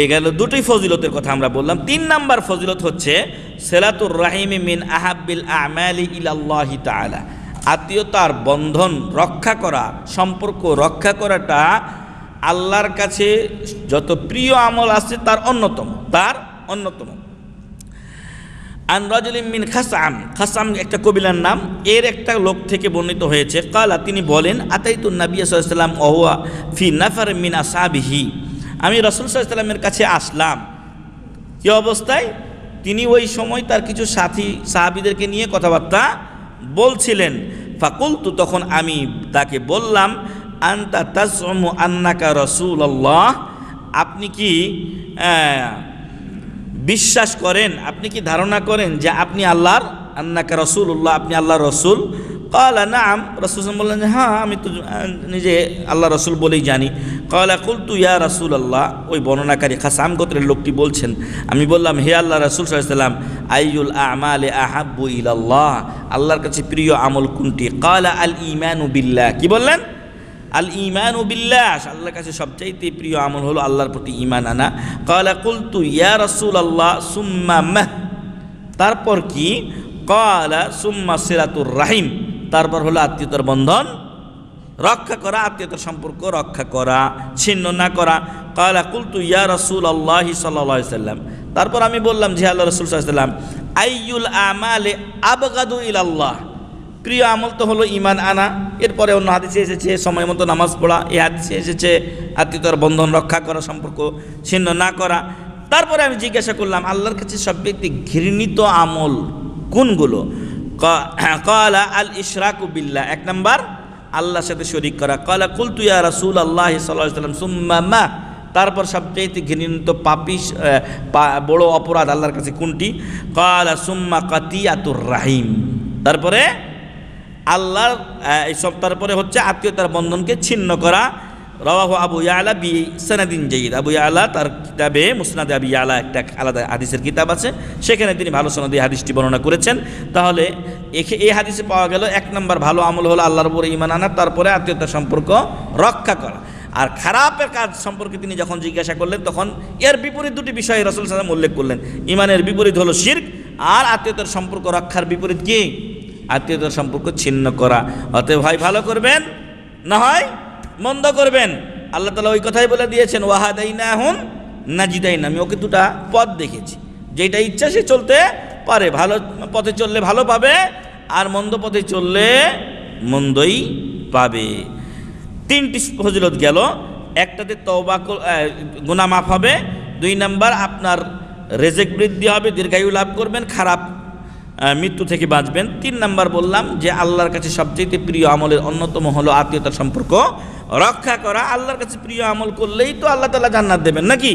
এই গেল দুটি ফজিলতের কথা আমরা বললাম। তিন নাম্বার ফজিলত হচ্ছে, সেলাতুর রাহিমি মিন আহাব্বিল আমালি ইলাল্লাহি তাআলা। আত্মীয়তার বন্ধন রক্ষা করা, সম্পর্ক রক্ষা করাটা আল্লাহর কাছে যত প্রিয় আমল আছে তার অন্যতম তার অন্যতম। আন মিন খাসাম খাসাম একটা কবিলার নাম, এর একটা লোক থেকে বর্ণিত হয়েছে, কালা তিনি বলেন, আতাইতুন নবী সাল্লাম ওহুয়া ফি নাফার মিন আসাবিহি। আমি রসুল সাল্লামের কাছে আসলাম। কি অবস্থায়? তিনি ওই সময় তার কিছু সাথী, সাহাবিদেরকে নিয়ে কথাবার্তা বলছিলেন। ফাকুলতু, তখন আমি তাকে বললাম, আন্তা তাজমু আন্নাকা রসুল্লাহ আপনি কি বিশ্বাস করেন? আপনি কি ধারণা করেন যে আপনি আল্লাহর আন্নাকা রসুল্লাহ আপনি আল্লাহ রসুল? কলা নাম রসুল বললেন যে হ্যাঁ আমি তো নিজে আল্লাহ রসুল বলেই জানি। কলা কুলতু ইয়া রসুল আল্লাহ ওই বর্ণনাকারী খাসাম গোত্রের লোকটি বলছেন, আমি বললাম, হে আল্লাহ রসুল সাল্লাম আইউল আমালে আহাব্বু ইলাল্লাহ? আল্লাহর কাছে প্রিয় আমল কোনটি? কালা আল ইমানু বিল্লাহ। কি বললেন? আল ইমান বিল্লাহ। আল্লাহর কাছে সবচাইতে প্রিয় আমল হলো আল্লাহর প্রতি ইমান আনা। কালা কুলতু ইয়া রসুল আল্লাহ সুম্মা তারপর কি? কালা সুম্মা সিরাতুর রাহিম। তারপর হলো আত্মীয়তার বন্ধন, রক্ষা করা, আত্মীয়তার সম্পর্ক রক্ষা করা, ছিন্ন না করা। কালা কুলতু, ইয়া রসুল আল্লাহ সাল্লাম। তারপর আমি বললাম যে আল্লাহ রসুল সাল্লাম, আইয়ুল আমালে আবগাদু ইলাল্লাহ। প্রিয় আমল তো হলো ইমান আনা। এরপরে অন্য হাদিসে এসেছে, সময় মতো নামাজ পড়া। এই হাদিসে এসেছে, আত্মীয়তার বন্ধন রক্ষা করা, সম্পর্ক ছিন্ন না করা। তারপরে আমি জিজ্ঞাসা করলাম, আল্লাহর কাছে সব ব্যক্তি ঘৃণিত আমল কোনগুলো? কলা আল ইশরাকু বিল্লাহ। এক নাম্বার, আল্লাহর সাথে শরিক করা। কলা কুলতু ইয়া রাসূল আল্লাহ সাল্লাম সুম্মা মা। তারপর সবচাইতে ঘৃণিত পাপি বড় অপরাধ আল্লাহর কাছে কোনটি? কলা সুম্মা কাতিয়াতুর রাহিম। তারপরে আল্লাহর এই সব, তারপরে হচ্ছে আত্মীয়তার বন্ধনকে ছিন্ন করা। রওয়াহু আবু ইয়ালা বি সানাদিন জাইদ আবু ইয়ালা তার কিতাবে মুসনাদ আবি ইয়ালা একটা আলাদা হাদিসের কিতাব আছে, সেখানে তিনি ভালো সনদে হাদিসটি বর্ণনা করেছেন। তাহলে এখে- এই হাদিসে পাওয়া গেল এক নম্বর ভালো আমল হলো আল্লাহর উপরে ইমান আনা, তারপরে আত্মীয়তার সম্পর্ক রক্ষা করা। আর খারাপের কাজ সম্পর্কে তিনি যখন জিজ্ঞাসা করলেন, তখন এর বিপরীত দুটি বিষয় রসুল সালাম উল্লেখ করলেন। ইমানের বিপরীত হলো শির্ক আর আত্মীয়তার সম্পর্ক রক্ষার বিপরীত কি? আত্মীয়তার সম্পর্ক ছিন্ন করা। অতএব ভাই, ভালো করবেন? না হয় মন্দ করবেন। আল্লাহ তালা ওই কথাই বলে দিয়েছেন ওয়াহাদাই না হুন নাজিদাই না আমি ওকে দুটা পথ দেখেছি। যেটা ইচ্ছা সে চলতে পারে ভালো পথে চললে ভালো পাবে আর মন্দ পথে চললে মন্দই পাবে। তিনটি ফজিলত গেল। একটাতে আহ, গুনাহ মাফ হবে। দুই নাম্বার আপনার রেজেক বৃদ্ধি হবে দীর্ঘায়ু লাভ করবেন খারাপ মৃত্যু থেকে বাঁচবেন। তিন নাম্বার বললাম যে আল্লাহর কাছে সবচেয়ে প্রিয় আমলের অন্যতম হলো আত্মীয়তার সম্পর্ক। রক্ষা করা আল্লাহর কাছে প্রিয় আমল করলেই তো আল্লাহ তালা জান্নাত দেবেন নাকি?